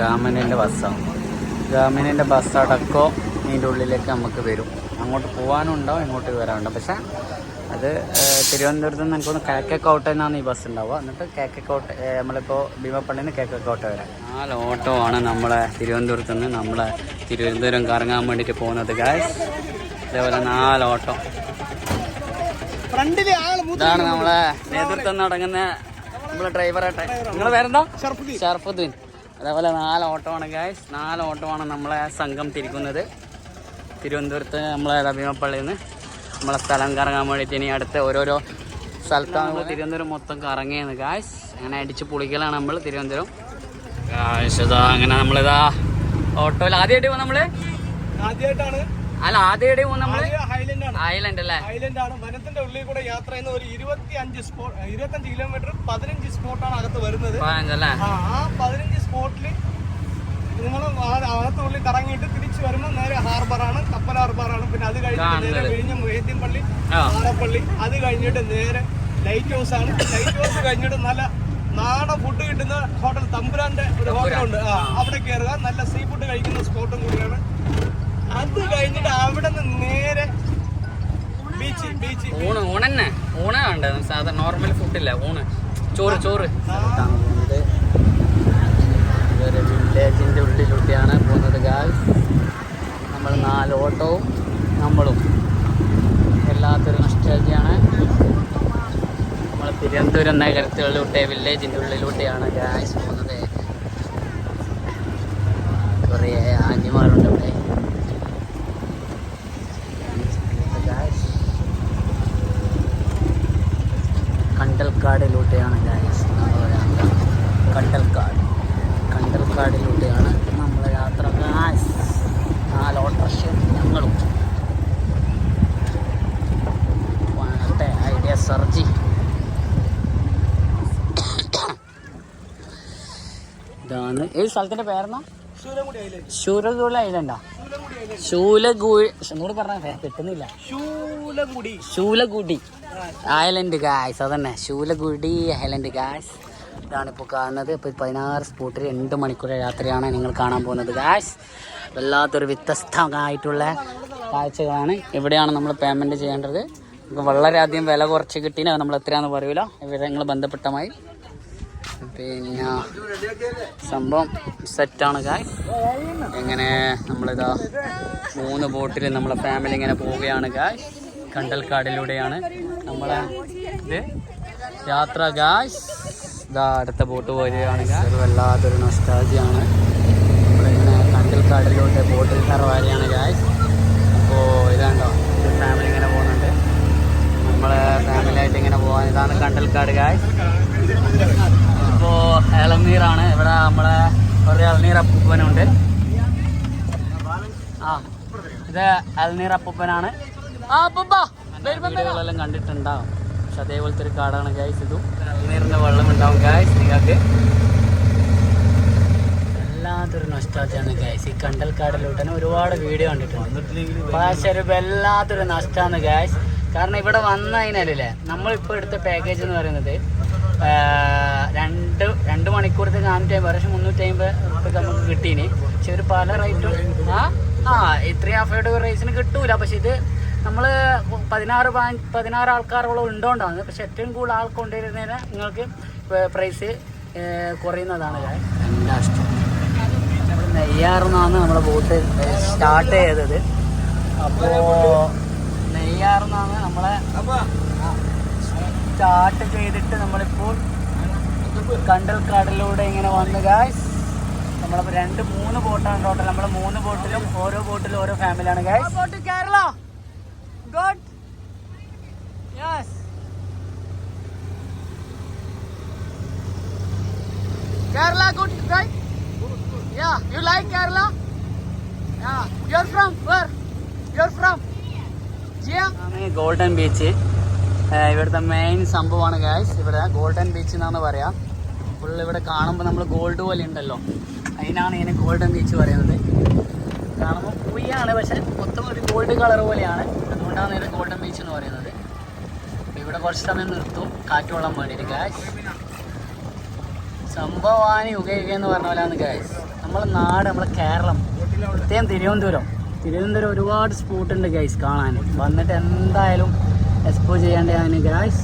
ഗാമനിന്റെ ബസ്സാണ് ഗാമനിന്റെ ബസ് അടക്കോ ഇതിന്റെ ഉള്ളിലേക്ക് നമുക്ക് വരും. അങ്ങോട്ട് പോകാനുണ്ടോ ഇങ്ങോട്ട് വരാനുണ്ടോ? പക്ഷേ അത് തിരുവനന്തപുരത്ത് നിന്ന് എനിക്കൊന്ന് കിഴക്കേക്കോട്ട എന്നാണ് ഈ ബസ് ഉണ്ടാവുക. എന്നിട്ട് കിഴക്കേക്കോട്ട നമ്മളിപ്പോൾ ഭീമപ്പള്ളിയിൽ നിന്ന് കിഴക്കേക്കോട്ട വരാം. നാല് ഓട്ടോ ആണ് നമ്മളെ തിരുവനന്തപുരത്ത് നിന്ന് നമ്മളെ തിരുവനന്തപുരം കറങ്ങാൻ വേണ്ടിയിട്ട് പോകുന്നത് ഗായ്സ് ഇതേപോലെ നാല് ഓട്ടോ. ഇതാണ് നമ്മളെ നേതൃത്വം നടങ്ങുന്ന നമ്മളെ ഡ്രൈവറാട്ടെ നിങ്ങൾ പേരെന്താ? ഷർഫുദ്ദീൻ. അതേപോലെ നാല് ഓട്ടോ ആണ് ഗായ്സ് നാല് ഓട്ടോ ആണ് നമ്മളെ സംഘം തിരിക്കുന്നത്. തിരുവനന്തപുരത്ത് നമ്മളെ അഭിമപ്പള്ളിയിൽ നിന്ന് നമ്മളെ സ്ഥലം കറങ്ങാൻ വേണ്ടിയിട്ട് ഇനി അടുത്ത ഓരോരോ സ്ഥലത്താണ് നമ്മൾ തിരുവനന്തപുരം മൊത്തം കറങ്ങിയത് ഗായ്സ് അങ്ങനെ അടിച്ച് പൊളിക്കലാണ് നമ്മൾ തിരുവനന്തപുരം. ഗായ്സ് ഇതാ അങ്ങനെ നമ്മളിതാ ഓട്ടോയിൽ ആദ്യമായിട്ട് പോകും നമ്മൾ? ആദ്യമായിട്ടാണ്. അല്ല ആദ്യമായിട്ട് പോകും നമ്മൾ? ഐലൻഡ് അല്ലേ? ഐലൻഡ് ആണ്. വനത്തിന്റെ ഉള്ളിൽ കൂടെ യാത്ര ചെയ്യുന്ന ഒരു ഇരുപത്തി അഞ്ച് സ്പോട്ട് ഇരുപത്തി അഞ്ച് കിലോമീറ്റർ പതിനഞ്ച് സ്പോട്ടാണ് അകത്ത് വരുന്നത്. ആ പതിനഞ്ച് സ്പോട്ടിൽ നിങ്ങൾ അകത്തുള്ളിൽ കറങ്ങിയിട്ട് തിരിച്ചു വരുമ്പോൾ നേരെ ഹാർബറാണ് കപ്പൽ ഹാർബറാണ് പിന്നെ അത് കഴിഞ്ഞിട്ട് നേരെ വിഴിഞ്ഞ മുഹത്തിൻ പള്ളി. ആറപ്പള്ളി അത് കഴിഞ്ഞിട്ട് നേരെ ലൈറ്റ് ഹൗസ് ആണ്. ലൈറ്റ് ഹൗസ് കഴിഞ്ഞിട്ട് നല്ല നാടൻ ഫുഡ് കിട്ടുന്ന ഹോട്ടൽ തമ്പുരാന്റെ ഒരു ഹോട്ടലുണ്ട് ആ അവിടെ കയറുക നല്ല സീ ഫുഡ് കഴിക്കുന്ന സ്പോട്ടും കൂടിയാണ്. അത് കഴിഞ്ഞിട്ട് അവിടെ നിന്ന് നേരെ ഊണ് ഊണന്നെ. ഊണ വേണ്ടത് സാധാരണ നോർമൽ ഫുഡില്ല ഊണ്. ചോറ് ചോറ്. വില്ലേജിന്റെ വില്ലേജിന്റെ ഉള്ളിലൂടെയാണ് പോകുന്നത് ഗായ്സ് നമ്മൾ നാല് ഓട്ടവും നമ്മളും. വല്ലാത്തൊരു നഷ്ടാജിയാണ് നമ്മൾ തിരുവനന്തപുരം നഗരത്തിലൂടെ വില്ലേജിന്റെ ഉള്ളിലൂടെയാണ് ഗായ്സ് പോകുന്നത്. കുറേ ആന്റിമാരുണ്ട് കണ്ടൽക്കാടിലൂടെയാണ് ഗായസ് യാത്ര. കണ്ടൽക്കാട്. കണ്ടൽക്കാടിലൂടെയാണ് നമ്മളെ യാത്ര. ഗായസ് നാല് ഓട്ടർഷ്യം ഞങ്ങളും. വണട്ടെ ഐഡിയ സർജി. ഇതാണ്. ഈ സ്ഥലത്തിന്റെ പേരെന്നാ? ശൂലമുടി ഐലൻഡ്? ശൂലഗുഴി. ഒന്നുകൂടി പറഞ്ഞ കിട്ടുന്നില്ല ശൂലമുടി ശൂലഗുടി ഐലൻഡ് ഗായ്സ് അതന്നെ. ശൂലഗുഡി ഐലൻഡ് ഗായ്സ് ഇതാണ് ഇപ്പോൾ കാണുന്നത് ഇപ്പോൾ പതിനാറ് സ്പോട്ടിൽ രണ്ട് മണിക്കൂർ രാത്രിയാണ് നിങ്ങൾ കാണാൻ പോകുന്നത് ഗായ്സ് വല്ലാത്തൊരു വ്യത്യസ്തമായിട്ടുള്ള കാഴ്ചകളാണ്. ഇവിടെയാണ് നമ്മൾ പേയ്മെന്റ് ചെയ്യേണ്ടത്. നമുക്ക് വളരെയധികം വില കുറച്ച് കിട്ടിയാൽ നമ്മൾ എത്രയാണെന്ന് പറയൂല? വിവരങ്ങൾ ബന്ധപ്പെട്ടമായി. പിന്നെ സംഭവം സെറ്റാണ് ഗായ് എങ്ങനെ നമ്മളിതാ മൂന്ന് ബോട്ടിൽ നമ്മളെ ഫാമിലി ഇങ്ങനെ പോവുകയാണ് ഗായ് കണ്ടൽക്കാടിലൂടെയാണ്. നമ്മളെ യാത്ര ഗായ്സ് ഇതാ അടുത്ത ബോട്ട്. ഒരു വല്ലാത്തൊരു നസ്റ്റാജിയാണ് നമ്മളിങ്ങനെ കണ്ടൽക്കാടിലൂടെ ബോട്ടിൽ കറവാരിയാണ് ഗായ്സ് അപ്പോൾ ഇതാണ്ടോ ഫാമിലി ഇങ്ങനെ പോകുന്നുണ്ട്. നമ്മളെ ഫാമിലി ആയിട്ട് ഇങ്ങനെ പോകാൻ ഇതാണ് കണ്ടൽക്കാട് ഗായ്സ് ഇപ്പോൾ ഇളനീറാണ് ഇവിടെ നമ്മളെ കുറേ ഇളനീർ അപ്പൂപ്പനുണ്ട്. ആ ഇത് ഇളനീർ അപ്പൂപ്പനാണ്. ആ അപ്പൂപ്പ. വീടുകളെല്ലാം കണ്ടിട്ടുണ്ടാവും. പക്ഷെ അതേപോലത്തെ ഒരു കാടാണ് ഗായ്സ് ഇതും. ഇളനീറിന്റെ വെള്ളം ഉണ്ടാവും ഗായ്സ് നിങ്ങൾക്ക് വല്ലാത്തൊരു നഷ്ടമാണ് ഗായ്സ് ഈ കണ്ടൽക്കാടിലോട്ട് തന്നെ ഒരുപാട് വീഡിയോ കണ്ടിട്ടുണ്ട്. പക്ഷെ ഒരു വല്ലാത്തൊരു നഷ്ടമാണ് ഗായ്സ് കാരണം ഇവിടെ വന്നു കഴിഞ്ഞാലല്ലേ നമ്മളിപ്പോൾ എടുത്ത പാക്കേജ് എന്ന് പറയുന്നത് രണ്ട് രണ്ട് മണിക്കൂറത്തെ നാനൂറ്റി അമ്പത് പക്ഷെ മുന്നൂറ്റി അമ്പത് ഉറുപ്പിക നമുക്ക് കിട്ടീന്. പക്ഷെ ഒരു പല റേറ്റും ആ? ആ ഇത്രയും അഫോർഡബിൾ റേസിന് കിട്ടൂല. പക്ഷെ ഇത് നമ്മൾ പതിനാറ് പതിനാറ് ആൾക്കാരോളം ഉണ്ടോണ്ടാണ്. പക്ഷെ ഏറ്റവും കൂടുതൽ ആൾ കൊണ്ടുവരുന്നതിന് നിങ്ങൾക്ക് പ്രൈസ് കുറയുന്നതാണ് ഇഷ്ടം? നമ്മൾ നെയ്യാറിന്നാണ് നമ്മൾ ബോട്ട് സ്റ്റാർട്ട് ചെയ്തത്. അപ്പോൾ നെയ്യാറിന്നാണ് നമ്മളെ സ്റ്റാർട്ട് ചെയ്തിട്ട് നമ്മളിപ്പോൾ കണ്ടൽക്കാടിലൂടെ ഇങ്ങനെ വന്ന് ഗായ്സ് നമ്മളിപ്പോൾ രണ്ട് മൂന്ന് ബോട്ടാണ് ടോട്ടൽ നമ്മൾ മൂന്ന് ബോട്ടിലും ഓരോ ബോട്ടിലും ഓരോ ഫാമിലിയാണ് guys boat Yes. Kerala good, right? Good, good. Yeah, you like Kerala? Yeah. You're from where? You're from? Jia? Golden beach ഇവിടുത്തെ മെയിൻ സംഭവമാണ് ഗായ്സ് ഇവിടെ ഗോൾഡൻ ബീച്ച് എന്നാണ് പറയാ ഫുൾ ഇവിടെ കാണുമ്പോൾ നമ്മൾ ഗോൾഡ് പോലെ ഉണ്ടല്ലോ അതിനാണ് ഇതിന് ഗോൾഡൻ ബീച്ച് പറയുന്നത് കാണുമ്പോൾ പുയ്യാണ് പക്ഷെ മൊത്തം ഒരു ഗോൾഡ് കളർ പോലെയാണ്. അതുകൊണ്ടാണ് ഇത് ഗോൾഡൻ ബീച്ച് എന്ന് പറയുന്നത്. ഇവിടെ കുറച്ച് സമയം നിർത്തും. കാറ്റ് കൊള്ളാൻ വേണ്ടിയിട്ട് ഗായ്സ് സംഭവമാണ് യുഗയുഗ യുഗ എന്ന് പറഞ്ഞ പോലെയാണ് ഗാസ് നമ്മളെ നാട് നമ്മളെ കേരളം. പ്രത്യേകം തിരുവനന്തപുരം. തിരുവനന്തപുരം ഒരുപാട് സ്പോട്ട് ഉണ്ട് ഗൈസ് കാണാൻ. വന്നിട്ട് എന്തായാലും എക്സ്പ്ലോർ ചെയ്യേണ്ടതാണ് ഗൈസ്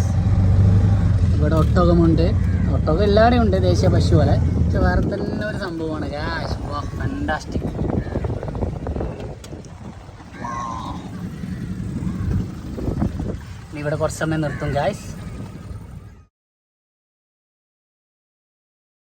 ഇവിടെ ഒട്ടകമുണ്ട്. ഒട്ടകം എല്ലാവരും ഉണ്ട് ദേശീയ പശു പോലെ. പക്ഷെ വേറെ തന്നെ ഒരു സംഭവമാണ് ഗാഷ് വാ ഫണ്ടാസ്റ്റിക് ഇവിടെ കുറച്ച് സമയം നിർത്തും ഗായ്സ്